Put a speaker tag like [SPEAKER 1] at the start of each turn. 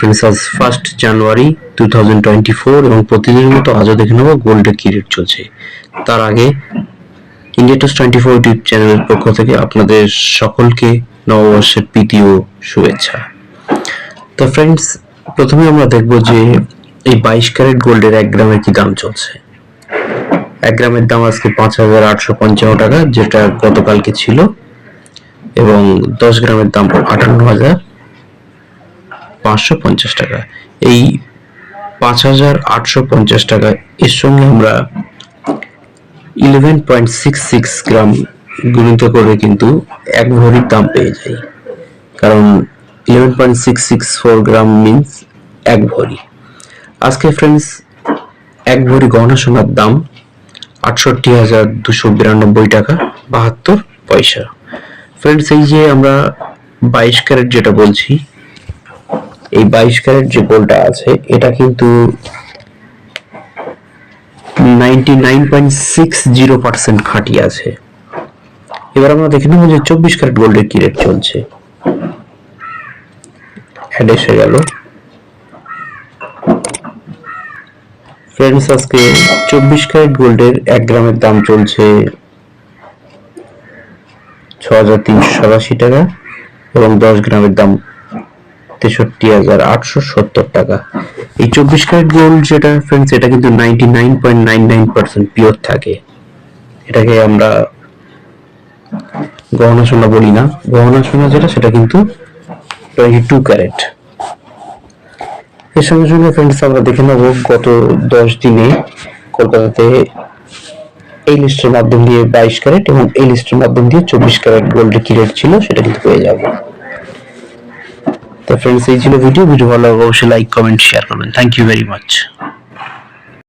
[SPEAKER 1] Friends আজ first January two thousand twenty four এবং প্রতিদিনের মতো আজও দেখে নেব গোল্ডের কি রেট চলছে। তার আগে India toss twenty four YouTube চ্যানেলের পক্ষ থেকে আপনাদের সকলকে নববর্ষের প্রীতি ও শুভেচ্ছা। তো ফ্রেন্ডস প্রথমে আমরা দেখব যে এই বাইশ ক্যারেট গোল্ডের এক গ্রামের কি দাম চলছে। এক গ্রামের দাম আজকে পাঁচ হাজার আটশো পঞ্চান্ন টাকা, যেটা গতকালকে ছিল, এবং দশ গ্রামের দাম আটান্ন হাজার পাঁচশো পঞ্চাশ টাকা। এই পাঁচ হাজার আটশো পঞ্চাশ টাকা এর সঙ্গে আমরা eleven point six six gram গুণিত করে কিন্তু এক ভরির দাম পেয়ে যাই। কারণ eleven point six six four gram means এক ভরি। আজকে ফ্রেন্ডস এক ভরি গহনা সোনার দাম আটষট্টি হাজার দুশো বিরানব্বই টাকা, বাহাত্তর পয়সা। ফ্রেন্ডস এই যে আমরা বাইশ ক্যারেট যেটা বলছি এই বাইশ ক্যারেট যে গোলটা আছে, এটা কিন্তু খাঁটি আছে। এবার আমরা দেখে যে চব্বিশ ক্যারেট গোল্ডের কি রেট চলছে। এসে গেল। ফ্রেন্ডস আজকে চব্বিশ ক্যারেট গোল্ডের এক গ্রামের দাম চলছে ছ হাজার তিনশো সাতাশি টাকা এবং দশ গ্রামের দাম তেষট্টি হাজার আটশো সত্তর টাকা। এই চব্বিশ ক্যারেট গোল্ড যেটা ফ্রেন্ডস এটা কিন্তু ninety nine point nine nine percent pure থাকে। এটাকে আমরা গহনা সোনা বলি না। গহনা সোনা যেটা, সেটা কিন্তু টোয়েন্টি টু ক্যারেট এর সঙ্গে সঙ্গে ফ্রেন্ডস আমরা দেখে নেব গত দশ দিনে কলকাতাতে এই লিস্টের মাধ্যম দিয়ে বাইশ ক্যারেট এবং এই লিস্টের মাধ্যম দিয়ে চব্বিশ ক্যারেট গোল্ডের কি রেট ছিল, সেটা কিন্তু পেয়ে যাব। তো ফ্রেন্ডস এই ছিল ভিডিও ভিডিও ভালো অবশ্যই লাইক কমেন্ট শেয়ার করবেন। Thank you very much